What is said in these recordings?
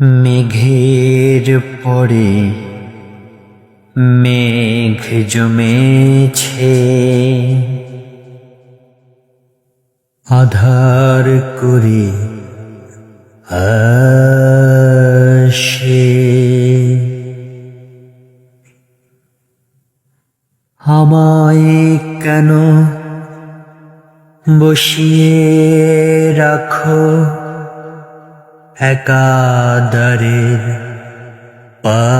মেঘের পরে মেঘ জমেছে। আধার করে আসে। আমায় কেন বসিয়ে রাখো? একাদারের পাশে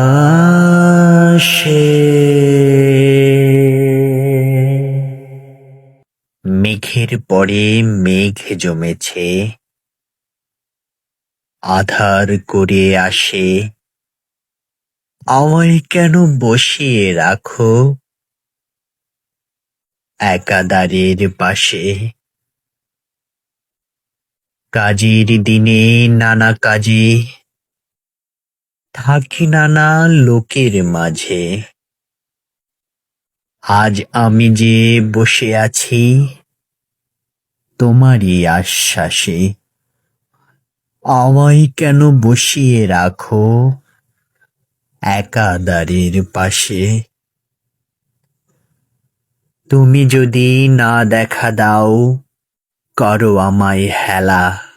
মেঘের পরে মেঘ জমেছে, আধার করে আসে। আমায় কেন বসিয়ে রাখো? একাদারের পাশে কাজের দিনে নানা কাজে থাকি নানা লোকের মাঝে। আজ আমি যে বসে আছি, তোমারই আশ্বাসে। আমায় কেন বসিয়ে রাখো একাদারের পাশে? তুমি যদি না দেখা দাও, করো আমায় হেলা।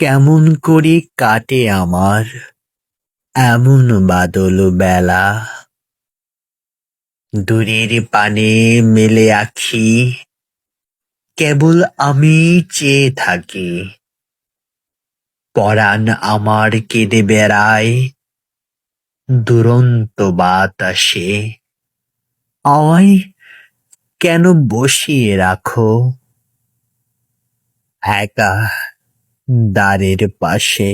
কেমন করে কাটে আমার এমন বাদল বেলা। দূরের পানে মেলে আখি, কেবল আমি চেয়ে থাকি। পরাণ আমার কেঁদে বেড়ায়, দুরন্ত বাতাসে। আমায় কেন বসিয়ে রাখো? একা দ্বারের পাশে।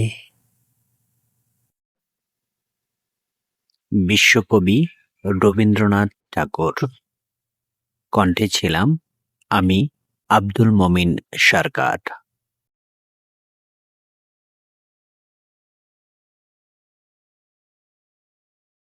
বিশ্বকবি রবীন্দ্রনাথ ঠাকুর। কণ্ঠে ছিলাম আমি আব্দুল মমিন সরকার।